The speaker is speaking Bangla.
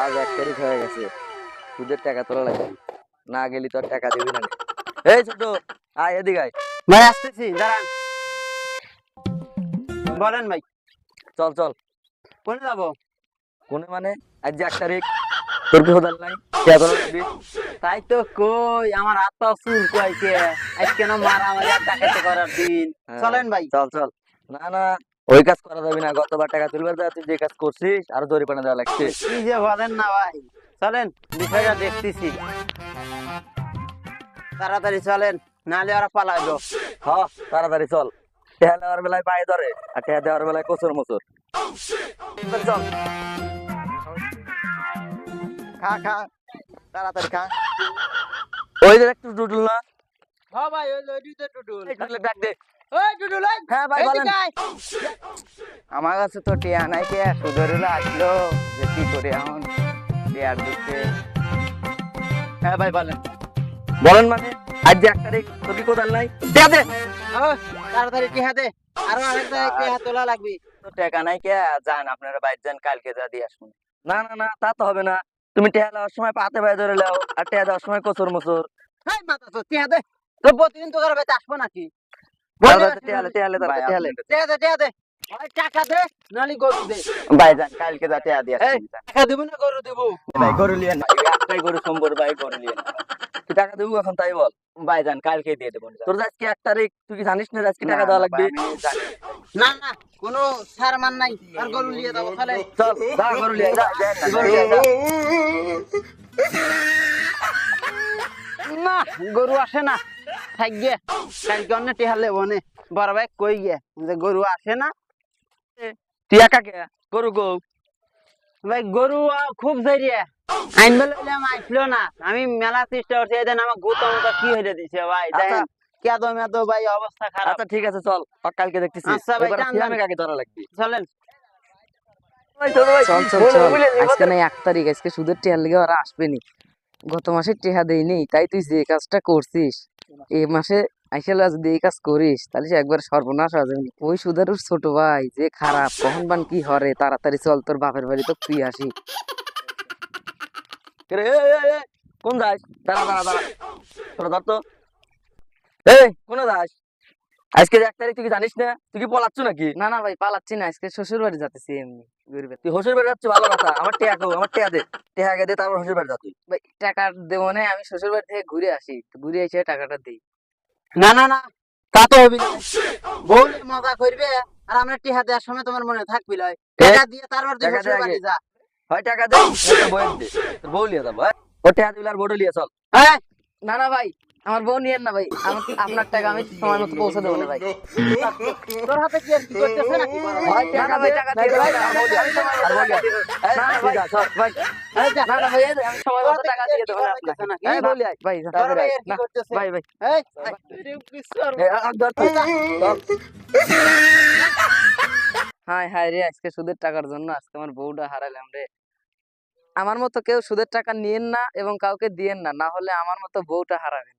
আজ এক তারিখ হয়ে গেছে। সুদের টাকা তোলা লাগে। না গেলি তো আর টাকা দিবি না। এই ছোট আয় এদিকে আয়। ভাই আসতেছি দাঁড়ান। বলেন ভাই। চল চল। কোনে যাব? কোনে মানে? আজ যে এক তারিখ তোর কি হোদাল নাই? তাই তো কই আমার হাত পা চুল কইছে আজকে না মারামারি আর ডাকাতি করার দিন। হ্যাঁ, চলেন ভাই। চল চল। না না ওই কাজ করা যাবে না গতবার টাকা তুলবার দেওয়া তুই যে কাজ করছিস আর জরিপানা দেওয়া লাগছে। কি যে বলেন না ভাই চলেন বিষয়টা দেখতেছি। তাড়াতাড়ি চলেন নালে ওরা পালাইলো হ তাড়াতাড়ি চল। টেহা দেওয়ার বেলায় পায়ে ধরে আর টেহা দেওয়ার বেলায় কচুর মচুর। চল। খা খা তাড়াতাড়ি খা। ওই যে একটু ডুডুল না? হ্যাঁ ভাই ওই এই ডুডুলের ডাক দে। ওই হ্যাঁ ভাই বলেন। আমার কাছে তো টিয়া নাই কে সুদরিলা আসলো যে কি করে এখন? টিয়ার হ্যাঁ ভাই বলেন। বলেন মানে আজ যে এক তারিখ তোর কি কোদাল নাই? দে। দে তাড়াতাড়ি টিহা দে। আরও আরেকটা টিহা তোলা লাগবে। তো টাকা নাই কে যান আপনারা বাইরে যান কালকে যা দিয়ে আসুন। না না না তা তো হবে না। তুমি টেহা দেওয়ার সময় পাতে পায়ে ধরে লাও আর টেহা দেওয়ার সময় কচুর মচুর। মাথা তো দে। তো প্রতিদিন তো করবে আসব নাকি? কালকে টাকা দেবো না গরু দেবো? ভাই গরু লিয়ে না। একটাই গরু সম্বর ভাই গরু লিয়ে না। তুই টাকা দেবো এখন তাই বল। ভাই যান কালকে দিয়ে দেবো তোর যে আজকে এক তারিখ তুই কি জানিস না আজকে টাকা দেওয়া লাগবে? না না কোনো সার মান নাই। আর গরু নিয়ে যাব তাহলে চল গরু লিয়ে যা যা, যা, গরু লিয়ে যা। না গরু আসে না। থাক গে কালকে অন্য টিহা লেবো নে। বড় ভাই কই গে? যে গরু আসে না? তুই একা কে গরু গো। ভাই গরু খুব জরিয়ে আইসলো না। আমি মেলা চেষ্টা করছি এদিন আমার গুতো মতো কি হয়ে দিছে ভাই? আচ্ছা। দেখেন কেদো মেদো ভাই অবস্থা খারাপ। আচ্ছা ঠিক আছে চল। কালকে দেখতেছি। আচ্ছা ভাই, টান কাকে ধরা লাগবে। চলেন। চল চল চল। আজকে না এক তারিখ আজকে সুদের টেহার লেগে ওরা আসবে নি গত মাসে টেহা দেই নেই তাই তুই যে কাজটা করছিস এই মাসে আইসালে যদি এই কাজ করিস, তাহলে একবার সর্বনাশ হয়ে যাবে। ওই সুদের ছোট ভাই যে খারাপ, কখন বান কি হরে, তাড়াতাড়ি চল, তোর বাপের বাড়ি তো তুই আসি। কোন যাস? তারা তারা তারা তোরা ধর তো। এই, কোন যাস? আজকে এক তারিখ তুই কি জানিস না? তুই কি পলাচ্ছ নাকি? না না ভাই পালাচ্ছি না। আজকে শ্বশুর বাড়ি যাতেছি এমনি গরিবে তুই হোসের বাড়ি যাচ্ছিস ভালো কথা। আমার টেয়া কো আমার টেয়া দে। টেয়া আগে দে তারপর হোসের বাড়ি যা তুই। ভাই টাকা দেবো না আমি শ্বশুর বাড়ি থেকে ঘুরে আসি। ঘুরে এসে টাকাটা দিই। না না না তা তো হবি না। বউ মজা করবে আর আমরা টিহা দেওয়ার সময় তোমার মনে থাকবি লয়। টাকা দিয়ে তারপর তুই শ্বশুর বাড়ি যা। হয় টাকা দে তোর বউয়ের দে। বউ লিয়ে যাব হ্যাঁ? ও টেয়া দিবি আর বড় লিয়ে চল। এই, না না ভাই। আমার বউ নিয়েন না ভাই আপনার টাকা আমি সময় মতো পৌঁছে দেবো না ভাই তোর হাতে কি আর কি করতেছে নাকি বড় ভাই? টাকা ভাই, টাকা দিয়ে ভাই আর আমি সময় আর বউ লিয়ে। এই, না, না, ভাই। যা, ভাই। না না ভাই আমি সময় মতো টাকা দিয়ে দেবো না আপনাকে এই, বউ লিয়ে ভাই ভাই? ভাই এই। হায় হায় রে আজকে সুদের টাকার জন্য আজকে আমার বউটা হারালাম রে আমার মতো কেউ সুদের টাকা নিয়েন না এবং কাউকে দিয়েন না না হলে আমার মতো বউটা হারাবেন